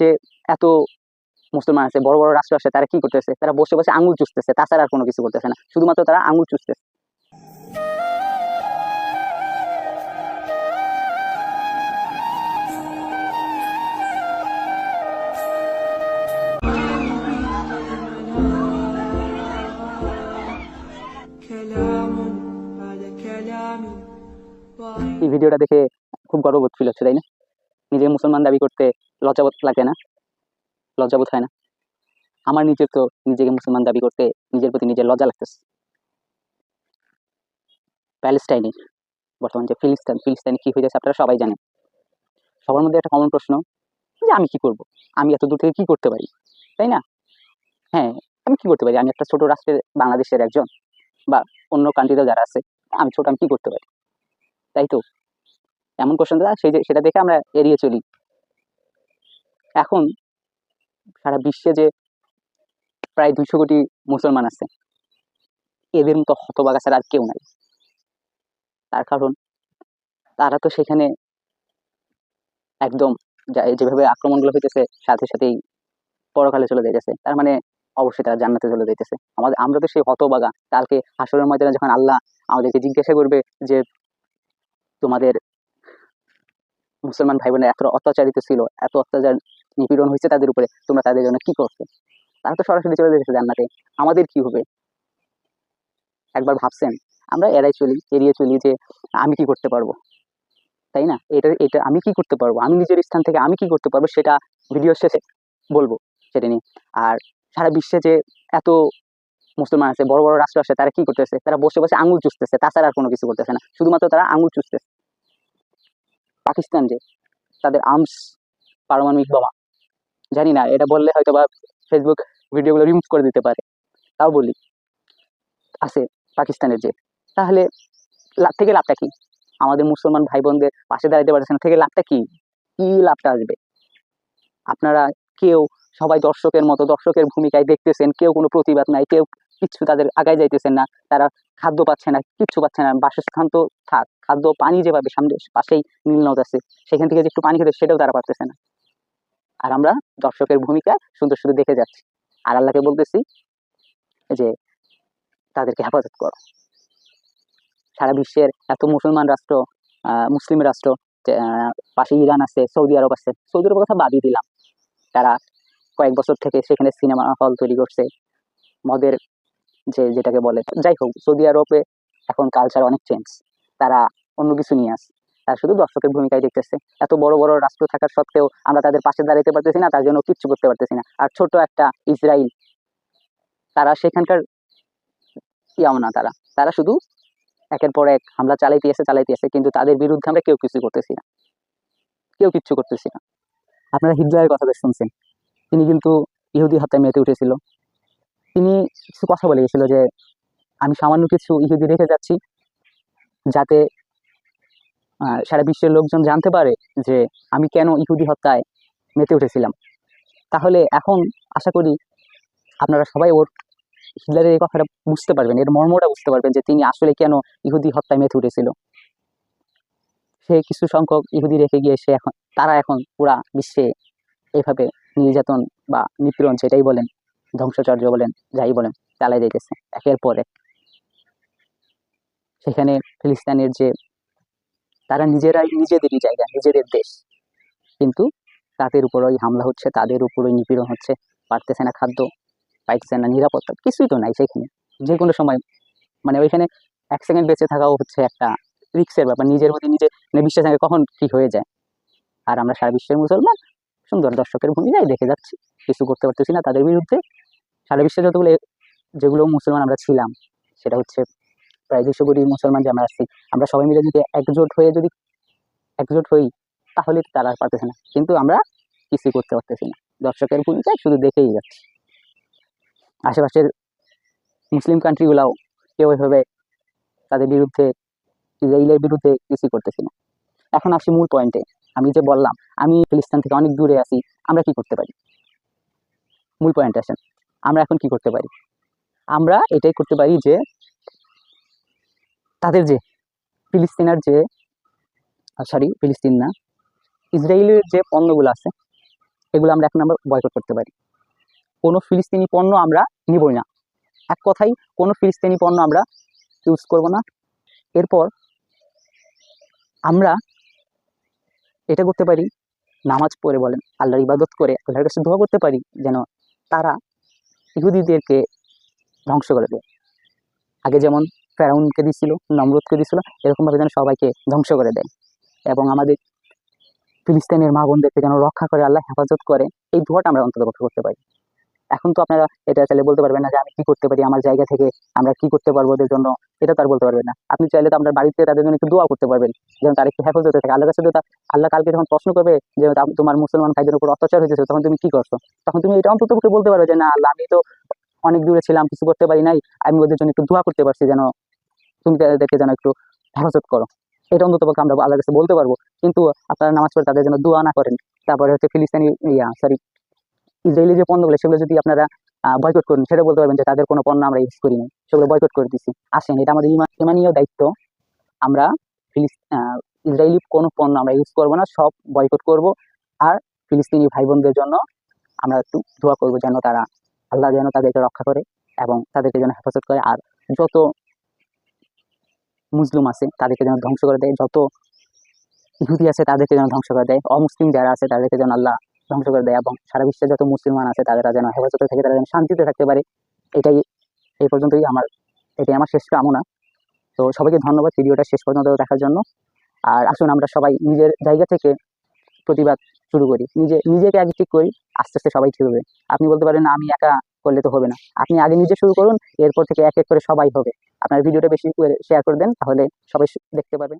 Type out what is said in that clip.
যে এত মুসলমান আছে, বড় বড় রাষ্ট্র আছে, তারা কি করতেছে? তারা বসে বসে আঙুল চুষতেছে, তাছাড়া আর কোনো কিছু করতেছে না। শুধুমাত্র তারা আঙুল চুষতেছে। এই ভিডিওটা দেখে খুব গর্ববোধ ফিল হচ্ছে, তাই না? নিজেকে মুসলমান দাবি করতে লজ্জাবোধ লাগে না? লজ্জাবোধ হয় না? আমার নিজের তো নিজেকে মুসলমান দাবি করতে নিজের প্রতি নিজের লজ্জা লাগতেছে। প্যালেস্টাইনে, বর্তমান যে ফিলিস্তান ফিলিস্তাইনে কি হয়ে যাচ্ছে আপনারা সবাই জানেন। সবার মধ্যে একটা কমন প্রশ্ন যে আমি কি করব? আমি এত দূর থেকে কি করতে পারি? তাই না? হ্যাঁ আমি কি করতে পারি? আমি একটা ছোট রাষ্ট্রের, বাংলাদেশের একজন বা অন্য কান্ট্রিতে যারা আছে, আমি ছোট আমি কি করতে পারি? তাই তো? এমন কোশ্চেন সেই যে, সেটা দেখে আমরা এড়িয়ে চলি। এখন সারা বিশ্বে যে প্রায় দুইশো কোটি মুসলমান আছে, এদের মতো হতবাগা ছাড়া আর কেউ নাই। তার কারণ তারা তো সেখানে একদম যেভাবে আক্রমণগুলো হইতেছে, সাথে সাথেই পরকালে চলে যাইতেছে। তার মানে অবশ্যই তারা জান্নাতে চলে যাইতেছে। আমাদের, আমরা তো সেই হতবাগা। কালকে হাসরের ময়দানে যখন আল্লাহ আমাদেরকে জিজ্ঞাসা করবে যে তোমাদের মুসলমান ভাই বোনেরা এত অত্যাচারিত ছিল, এত অত্যাচার নিপীড়ন হয়েছে তাদের উপরে, তোমরা তাদের জন্য কি করছ? তারা তো সরাসরি চলে যেতেছে জান্নাতে, আমাদের কি হবে? একবার ভাবছেন, আমরা এড়াই চলি, এড়িয়ে চলি যে আমি কি করতে পারব? তাই না? এটা এটা আমি কি করতে পারব? আমি নিজের স্থান থেকে আমি কি করতে পারব? সেটা ভিডিও শেষে বলব, সেটা নিয়ে। আর সারা বিশ্বে যে এত মুসলমান আছে, বড় বড় রাষ্ট্র আছে, তারা কি করতেছে? তারা বসে বসে আঙুল চুষতেছে, তাছাড়া আর কোনো কিছু করতেছে না। শুধুমাত্র তারা আঙুল চুষতেছে। পাকিস্তান যে তাদের আর্মস পারমাণবিক বোমা। জানি না, এটা বললে হয়তো বা ফেসবুক ভিডিওগুলো রিমুভ করে দিতে পারে। তাও বলি, আছে পাকিস্তানের যে। তাহলে লাভ থেকে লাভটা কি? আমাদের মুসলমান ভাই বোনদের পাশে দাঁড়াতে পারছে না, থেকে লাভটা কি? কি লাভটা আসবে? আপনারা কেউ, সবাই দর্শকের মতো, দর্শকের ভূমিকায় দেখতেছেন, কেউ কোনো প্রতিবাদ নাই, কেউ কিচ্ছু তাদের আগায় যাইতেছেন না, তারা খাদ্য পাচ্ছে না, কিচ্ছু পাচ্ছে না, বাসস্থান তো থাক, খাদ্য পানি যেভাবে সামনে, পাশেই নীল নদ আছে, সেখান থেকে যে একটু পানি খেতে সেটাও তারা পারতেছে না। আর আমরা দর্শকের ভূমিকা সুন্দর সুন্দর দেখে যাচ্ছি। আর আল্লাহকে বলতেছি যে, তাদেরকে হেফাজত করো। সারা বিশ্বের এত মুসলমান রাষ্ট্র মুসলিম রাষ্ট্র পাশে ইরান আছে, সৌদি আরব আছে, সৌদি আরবের কথা বাদই দিলাম। তারা কয়েক বছর থেকে সেখানে সিনেমা হল তৈরি করছে, মদের যে যেটাকে বলে। যাই হোক, সৌদি আরবে এখন কালচার অনেক চেঞ্জ তারা অন্য কিছু নিয়ে আসে। তারা শুধু দর্শকের ভূমিকায় দেখতেছে। এত বড় বড় রাষ্ট্র থাকার সত্ত্বেও আমরা তাদের পাশে দাঁড়াতে পারতেছি না, তার জন্য কিচ্ছু করতে পারতেছি না। আর ছোট একটা ইসরায়েল তারা সেখানকার ইয়াও না তারা। তারা শুধু একের পর এক হামলা চালাইতে আছে চালাইতে আছে কিন্তু তাদের বিরুদ্ধে আমরা কেউ কিছু করতেছি না। কেউ কিচ্ছু করতেছি না। আপনারা হিটলারের কথা শুনছেন। তিনি কিন্তু ইহুদি হত্যায় মেতে উঠেছিল। তিনি কিছু কথা বলে গেছিল যে, আমি সামান্য কিছু ইহুদি রেখে যাচ্ছি যাতে সারা বিশ্বের লোকজন জানতে পারে যে আমি কেন ইহুদি হত্যায় মেতে উঠেছিলাম। তাহলে এখন আশা করি আপনারা সবাই ওর, হিটলারের এই কথাটা বুঝতে পারবেন, এর মর্মটা বুঝতে পারবেন যে তিনি আসলে কেন ইহুদি হত্যায় মেতে উঠেছিল। সে কিছু সংখ্যক ইহুদি রেখে গিয়ে সে এখন, তারা এখন পুরা বিশ্বে এইভাবে নির্যাতন বা নিপীড়ন সেটাই বলেন ধ্বংসচর্য বলেন, যাই বলেন, চালাই যাইতেছে একের পরে সেখানে ফিলিস্তিনের যে, তারা নিজেরাই নিজেদেরই জায়গা, নিজেদের দেশ। কিন্তু তাদের উপরই হামলা হচ্ছে, তাদের উপরই নিপীড়ন হচ্ছে পারতেছে না খাদ্য, পাইতেছে না নিরাপত্তা, কিছুই তো নাই সেখানে। যে কোনো সময় মানে ওইখানে এক সেকেন্ড বেঁচে থাকাও হচ্ছে একটা রিক্সের ব্যাপার, নিজের প্রতি নিজে মানে বিশ্বাস থাকে কখন কি হয়ে যায়। আর আমরা সারা বিশ্বের মুসলমান, সুন্দর দর্শকের ভূমিকায় দেখে যাচ্ছি। কিছু করতে পারতেছি না তাদের বিরুদ্ধে সারা বিশ্বে যতগুলো যেগুলো মুসলমান আমরা ছিলাম, সেটা হচ্ছে প্রায় দুশো কোটি মুসলমান যে আমরা আসছি আমরা সবাই মিলে যদি একজোট হয়ে যদি একজোট হই, তাহলে তারা পারতেছে না। কিন্তু আমরা কিছুই করতে পারতেছি না। দর্শকের ভূমিকায় শুধু দেখেই যাচ্ছি। আশেপাশের মুসলিম কান্ট্রিগুলাও কেউ এভাবে তাদের বিরুদ্ধে, ইসরায়েলের বিরুদ্ধে কিছুই করতেছি না। এখন আসি মূল পয়েন্টে আমি যে বললাম, আমি ফিলিস্তিন থেকে অনেক দূরে আছি, আমরা কি করতে পারি? মূল পয়েন্টে আসেন। আমরা এখন কি করতে পারি? আমরা এটাই করতে পারি যে, তাদের যে ফিলিস্তিনার যে সরি ফিলিস্তিন না, ইসরায়েলের যে পণ্যগুলো আছে, এগুলো আমরা এখন আমরা বয়কট করতে পারি। কোনো ফিলিস্তিনি পণ্য আমরা নিবই না। এক কথাই কোনো ফিলিস্তিনি পণ্য আমরা ইউজ করব না। এরপর আমরা এটা করতে পারি, নামাজ পড়ে বলেন, আল্লাহর ইবাদত করে, আল্লাহর কাছে দোয়া করতে পারি, যেন তারা ইহুদিদেরকে ধ্বংস করে দেয়। আগে যেমন ফেরাউনকে দিছিল, নমরুদকে দিছিল, এরকমভাবে যেন সবাইকে ধ্বংস করে দেয়। এবং আমাদের ফিলিস্তিনের মা বোনদেরকে যেন রক্ষা করে, আল্লাহ হেফাজত করে, এই দোয়াটা আমরা অন্তত করতে পারি। এখন তো আপনারা এটা চাইলে বলতে পারবেন না যে আমি কি করতে পারি, আমার জায়গা থেকে আমরা কি করতে পারব ওদের জন্য, এটা তার বলতে পারবেন না। আপনি চাইলে তো আপনার বাড়িতে তাদের জন্য একটু দোয়া করতে পারবেন, যেন তার একটু হেফাজতে থাকে। আল্লাহর কাছে আল্লাহ কালকে যখন প্রশ্ন করবে যে তোমার মুসলমান ভাইদের উপর অত্যাচার হয়েছে, তখন তুমি কি করছ? তখন তুমি এটা অন্তত বলতে পারবে যে, না, আল্লাহ, আমি তো অনেক দূরে ছিলাম, কিছু করতে পারি নাই, আমি ওদের জন্য একটু দোয়া করতে পারছি যেন তুমি তাদেরকে যেন একটু হেফাজত করো। এটা অন্তত পক্ষে আমরা আল্লাহর কাছে বলতে পারব। কিন্তু আপনারা নামাজ পড়ে তাদের জন্য দোয়া না করেন। তারপরে হচ্ছে ফিলিস্তিনি, ইয়া সরি ইসরায়েলি যে পণ্যগুলো, সেগুলো যদি আপনারা বয়কট করেন, সেটা বলতে পারবেন যে তাদের কোনো পণ্য আমরা ইউজ করি নাই সেগুলো বয়কট করে দিচ্ছি আসেন, এটা আমাদের ইমানীয় দায়িত্ব। আমরা ইসরায়েলি কোনো পণ্য আমরা ইউজ করব না, সব বয়কট করব। আর ফিলিস্তিনি ভাই বোনদের জন্য আমরা একটু দোয়া করব যেন তারা আল্লাহ যেন তাদেরকে রক্ষা করে এবং তাদেরকে যেন হেফাজত করে। আর যত মুসলিম আছে, তাদেরকে যেন ধ্বংস করে দেয়। যত ইহুদি আছে, তাদেরকে যেন ধ্বংস করে দেয়। অমুসলিম যারা আছে, তাদেরকে যেন আল্লাহ ধ্বংস করে দেয় এবং সারা বিশ্বে যত মুসলমান আছে তারা যেন হেফাজতে থাকে, তারা যেন শান্তিতে থাকতে পারে, এটাই এই পর্যন্তই আমার, এটাই আমার শেষ কামনা। তো সবাইকে ধন্যবাদ ভিডিওটা শেষ পর্যন্ত দেখার জন্য। আর আসুন আমরা সবাই নিজের জায়গা থেকে প্রতিবাদ শুরু করি। নিজে, নিজেকে আগে ঠিক করি, আস্তে আস্তে সবাই ঠিক হবে। আপনি বলতে পারেন, না, আমি একা করলে তো হবে না। আপনি আগে নিজে শুরু করুন, এরপর থেকে এক এক করে সবাই হবে। আপনার ভিডিওটা বেশি করে শেয়ার করে দেন, তাহলে সবাই দেখতে পাবে